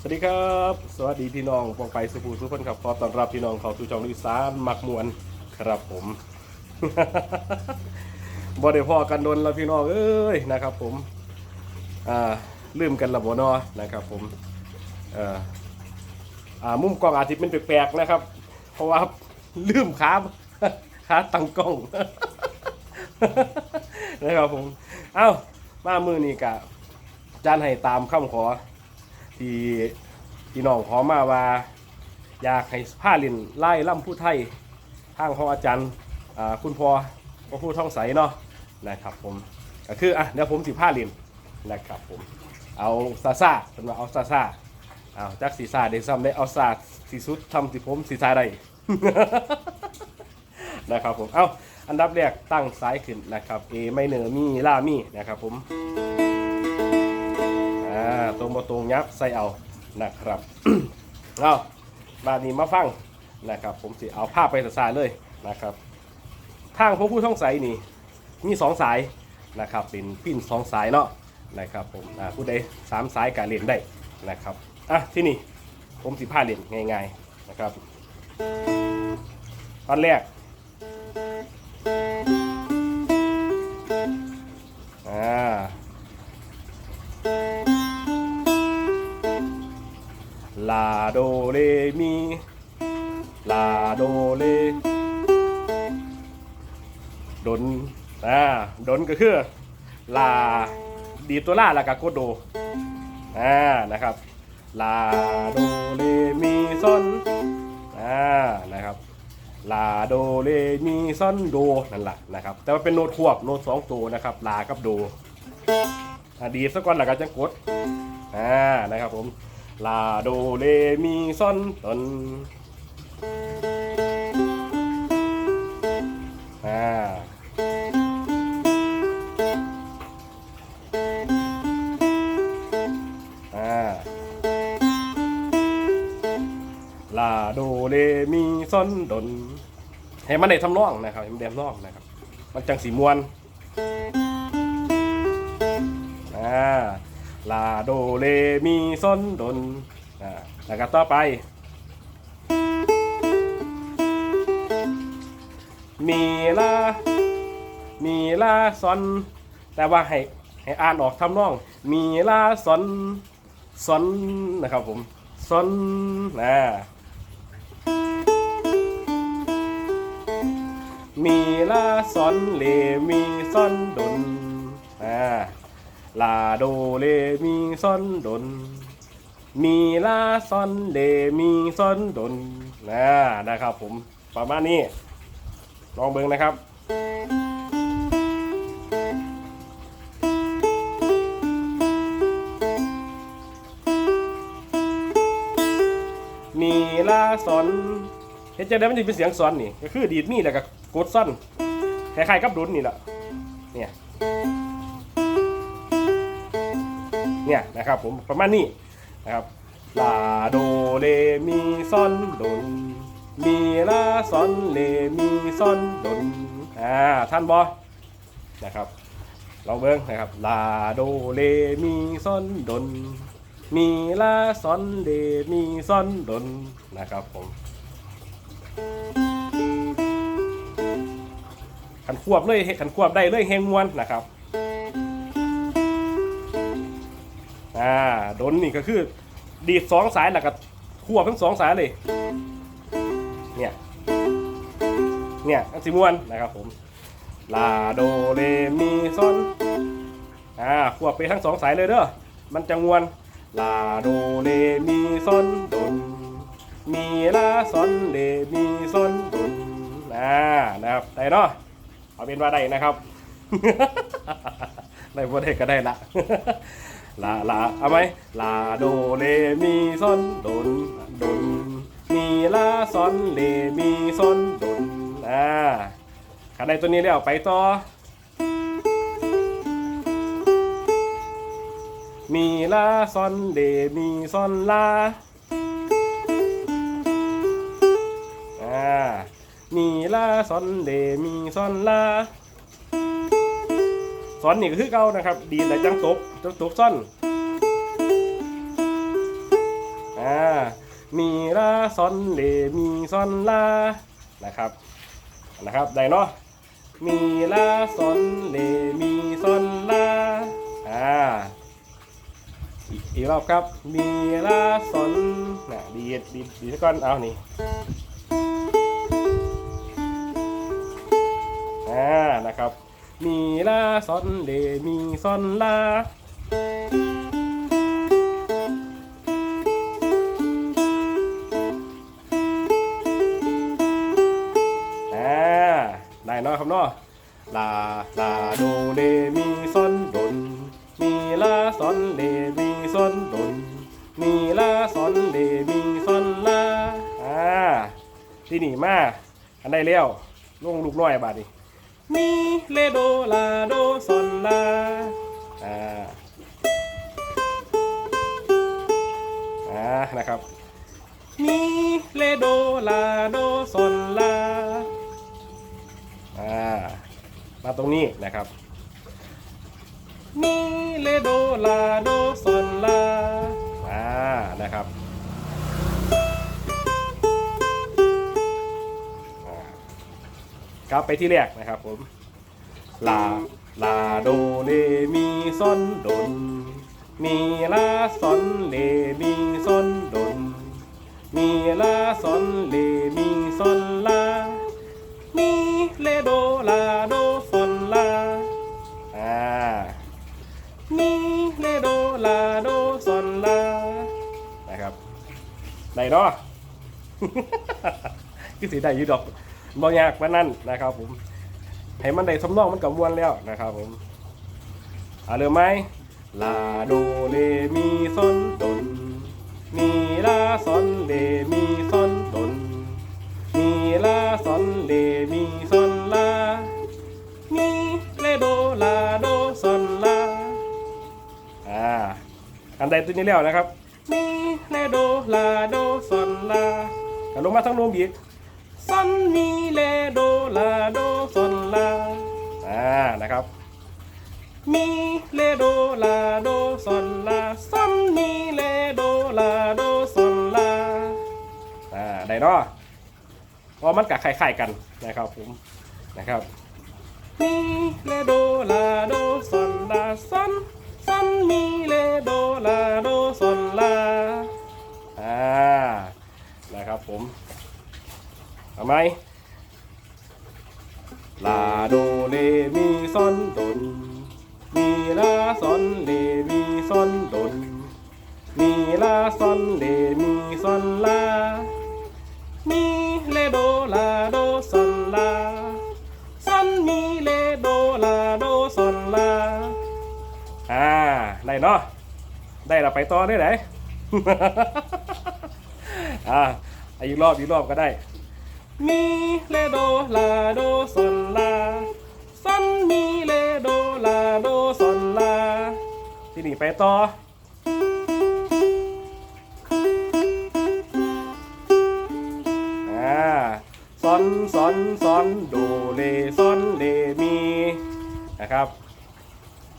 สวัสดีครับ สวัสดีพี่น้องปองไปสุภูสุพนครับขอต้อนรับพี่น้องเข้าสู่ช่องลิสานมักมวนครับผม บ่ได้พอกันโดนแล้วพี่น้องเอ้ยนะครับ ผมอ่าลืมกันละบ่นอนะครับ ผมเอ่ออ่ามุมกล้องอาจจะเป็นแปลกๆนะครับ เพราะว่าลืมขาขาตั้งกล้องนะครับผมเอ้ามามือนี้กะจานให้ตามคำขอ ที่พี่น้องขอมาว่า อยากให้ผ้าลินไล่ล่ำผู้ไทยทางของอาจารย์คุณพ่อก็ผู้ท่องใสเนาะนะครับผมก็คืออะเดี๋ยวผมสิผ้าลินนะครับผมเอาซาซาเป็นว่าเอาซาซาเอาจักสีซาเดซัมได้เอาซาสีสุดทำสิผมสีซาได้นะครับผมเอาอันดับแรกตั้งสายขึ้นนะครับเอไม่เนอมีล่ามีนะครับผม อ่าตรงบตรงยับใส่เอานะครับเอาบาดนี้มาฟังนะครับ ผมสิเอาภาพไปสายเลยนะครับ ทางพวกผู้ท่องใสนี่มีสองสายนะครับ เป็นปิ้นสองสายเนาะนะครับผมผู้ใดสามสายการเล่นได้นะครับอะที่นี่ผมสิผ้าเล่นง่าย ๆนะครับ ตอนแรกอ่า ลาโดเรมีลาโดเรดนอ่าดนก็คือลาดีตัวล่าแล้วก็กดโดอ่านะครับลาโดเรมีซอนอ่านะครับลาโดเรมีซอนโดนั่นแหละนะครับ แต่ว่าเป็นโน้ตควบโน้ตสองตัวนะครับลากับโดอ่าดีสักก่อนแล้วก็จะกดอ่านะครับผม ลาโดเรมีซอนตนอ่าอ่าลาโดเรมีซอนดนให้มันได้ทำนองนะครับให้มันได้ทำนองนะครับ มันจังสีมวนอ่า ลาโดเรมีซอนดนอ่าแล้วก็ต่อไป มีลา มีลาซอน แต่ว่าให้ให้อ่านออกทำนอง มีลาซอนซอนนะครับผมซอนนะมีลาซอนเลมีซอนดนอ่า ลาโดเลมีซอนดนมีลาซอนเลมีซอนดนนะนะครับผมประมาณนี้ลองเบิ่งนะครับมีลาซอนเห็นจะได้มันจะเป็นเสียงซอนนี่ก็คือดีดมีแล้วก็กดซอนคล้ายๆกับดุนนี่แหละเนี่ย เนี่ยนะครับผมประมาณนี้นะครับลาโดเลมีซอนดนมีลาซอนเลมีซอนดนอ่าท่านบอนะครับลองเบิ้งนะครับลาโดเลมีซอนดนมีลาซอนเลมีซอนดนนะครับผมขันควบเลยขันควบได้เลยเฮงมวนนะครับ อ่าดนนี่ก็คือ ดีดสองสายแล้วก็ควบทั้งสองสายเลย เนี่ย เนี่ยอันสิมวนนะครับผม ลาโดเรมีซอนอ่าควบไปทั้งสองสายเลยเด้อ มันจะมวน ลาโดเรมีซอนดน มีลาซอนเดมีซอนดนอ่านะครับได้เนาะเอาเป็นว่าได้นะครับ ได้บ่ได้ก็ได้ละ ลาลาเอาไหมลาโดเรมีซอนโดนโดนมีลาซอนเรมีซอนโดนอ่าขันในตัวนี้แล้วไปต่อมีลาซอนเดมีซอนลาอ่ามีลาซอนเดมีซอนลา สอนนี่ก็คือเก่านะครับ ดีแต่จังตบจังตบซ่อนลาซอนเลมีซอนลานะครับนะครับได้เนาะมีลาซอนเลมีซอนลาอ่าอีกรอบครับ มีลาซอนนะดีดดีดดีดซะก่อนเอานี่ ลาซอนเลมีซอนลาอ่าได้เนาะครับเนาะลาลาโดเรมีซอนดนมีลาซอนเรมีซอนดนมีลาซอนเรมีซอนลาอ่าที่นี่มาอันได้แล้วลงลูกน้อยบาดนี้ มีเลโดลาโดซอนลาอ่าอ่านะครับมีเลโดลาโดซอนลาอ่ามาตรงนี้นะครับมีเลโดลาโดซอนลาอ่านะครับากลับไปที่แรกนะครับผมลาลาโดเลมีซอนดนมีลาซอนเลมีซอนดนมีลาซอนเลมีซอนลามีเลโดลาโดซอนลาอ่ามีเลโดลาโดซอนลานะครับได้เนาะ คือสีได้ยืดดอก บ่ยากปานนั่นนะครับ ผมให้มันได้ทำนองมันกับมวนแล้วนะครับ ผมเอาเริ่มไหมลาโดเลมีซอนดนมีลาซอนเลมีซอนดนมีลาซอนเลมีซอนลามีเลโดลาโดซอนลาอ่าอันใดตัวนี้แล้วนะครับมีเลโดลาโดซอนลากันลงมาทั้งรวมอีก ซอนมีเลโดลาโดซอนลาอ่านะครับ มีเลโดลาโดซอนลาซอนมีเลโดลาโดซอนลาอ่าได้เนาะเพราะมันกับคล้ายๆกันนะครับผมนะครับมีเลโดลาโดซอนลาซอนซอนมีเลโดลาโด ทำไมลาโดเลมีซอนดนมีลาซอนเลมีซอนดนมีลาซอนเลมีซอนลามีเลโดลาโดซอนลาซอนมีเลโดลาโดซอนลาอ่าได้เนาะได้เราไปต่อได้ไหน อ่าอีกรอบอีกรอบก็ได้ มีเลโดลาโดซอนลาซอนมีเลโดลาโดซอนลา ที่นี่ไปต่ออ่าซอนซอนซอนโดเลซอนเลมีนะครับ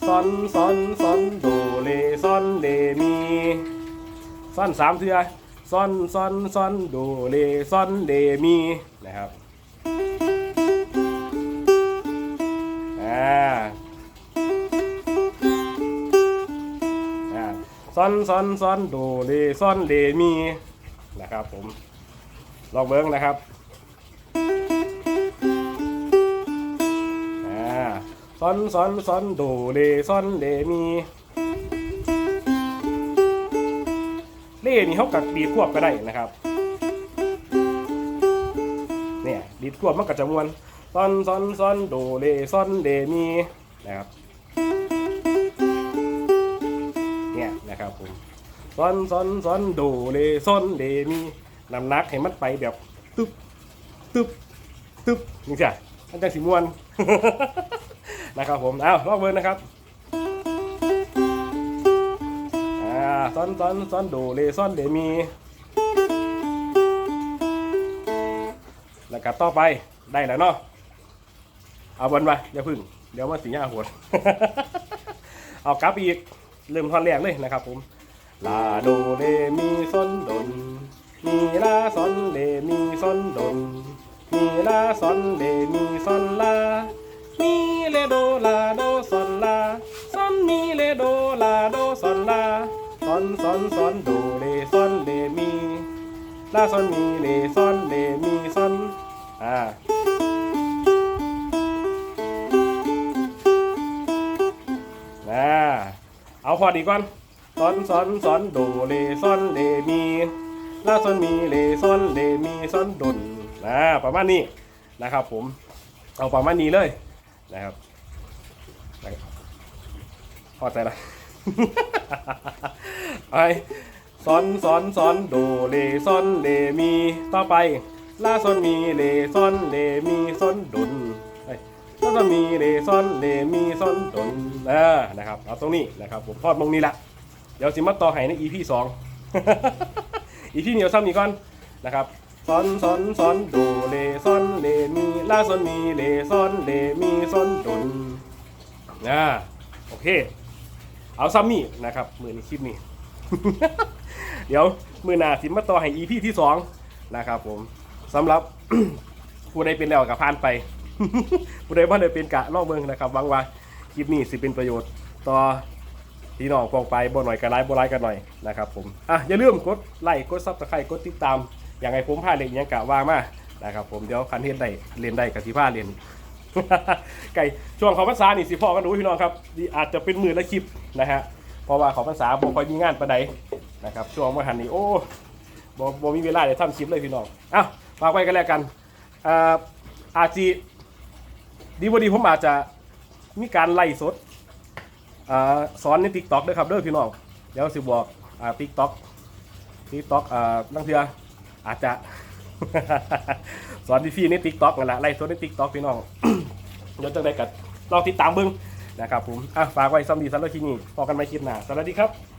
ซอนซอนซอนโดเลซอนเลมีซอนสามเทือ ซอนซอนซอนโดเลซอนเลมีนะครับอ่าอ่าซอนซอนซอนโดเลซอนเลมีนะครับผมลองเบิ้งนะครับอ่าซอนซอนซอนโดเลซอนเลมี เล่นี่เขากับดีดควบก็ได้นะครับ เนี่ยดีดควบมันก็จะมวนซอนซอนซอนโดเลซอนเลมีนะครับ เนี่ยนะครับผมซอนซอนซอนโดเลซอนเลมีน้ำหนักให้มันไปแบบตึ๊บตึ๊บตึ๊บนี่จ้ะมันจะสีมวนนะครับผม เอาลองเบิร์นะครับ ซอนซอนซอนโดเลซอนเลมี แล้วก็ต่อไปได้แล้วเนาะเอาบนไปอย่าพึ่ง เดี๋ยวมาสีหน้าหัวเอากลับอีกเริ่มท่อนแรกเลยนะครับผมลาโดเรมีซอนดนมีลาซอนเลมีซอนดนมีลาซอนเลมีซอนลามีเลโดลาโดซอนลาซอนมีเลโดลาโดซอนลา อนซอนซอนโดเลซอนเลมีลาซอนมีเลซอนเลมีซอนอ่านะเอาพอดีก่อนซอนซอนซอนโดเลซอนเลมีลาซอนมีเลซอนเลมีซอนดนนะประมาณนี้นะครับ ผม เอาประมาณนี้เลยนะครับพอใจละ ไอซอนซอนซอนโดเลซอนเลมีต่อไปลาซอนมีเลซอนเลมีซอนดุนเอ้ยแล้วก็มีเลซอนเลมีซอนดุนอ่านะครับเอาตรงนี้นะครับผมทอดตรงนี้ละเดี๋ยวสิมาต่อให้ใน EP สอง EP เหนียวซ้ำอีกก่อนนะครับซอนซอนซอนโดเลซอนเลมีลาซอนมีเลซอนเลมีซอนดุนอ่าโอเค เอาซ้ำนี่นะครับมือในคลิปนี้ เดี๋ยวมือหน้าสิมาต่อให้ EP ที่สองนะครับผมสำหรับผู้ใดเป็นแล้วกับผ่านไป ผู้ใดบ่ได้เป็นกะลอกเมืองนะครับหวังว่าคลิปนี้สิเป็นประโยชน์ต่อพี่น้องปองไปบ่หน่อยกันไลค์บ่ไลค์กันหน่อยนะครับผมอะอย่าลืมกดไลค์กดซับสไครต์กดติดตาม อย่างไรผมพาเล่นยังกะว่ามานะครับผมเดี๋ยวคันเฮ็ดได้เรียนได้กับสิพาเรียน ไก่ช่วงเขาพรรษานี่สิพ่อกันดูพี่น้องครับอาจจะเป็นหมือละคลิปนะฮะเพราะว่าเขาพรรษาบ่ค่อยมีงานปานใดนะครับช่วงมื่อหันนี่โอ้บ่บ่มีเวลาได้ทำคลิปเลยพี่น้องอ้าวฝากไว้กันแล้วกันอ่าอาจีดีบดีผมอาจจะมีการไล่สดอ่าสอนในทิกต็อกด้วยครับเด้อพี่น้องเดี๋ยวสิบอกอ่าทิกต็อกทิกต็อกอ่าลังเทืออาจจะสอนพี่ๆในทิกต็อกนั่นแหละไล่สดในทิกต็อกพี่น้อง เดี๋ยวจะได้กัดลองติดตามเบิ้งนะครับผมอะฝากไว้ซ้ำดีสำหรับที่นี่พอกันไม่คิดหน้าสวัสดีครับ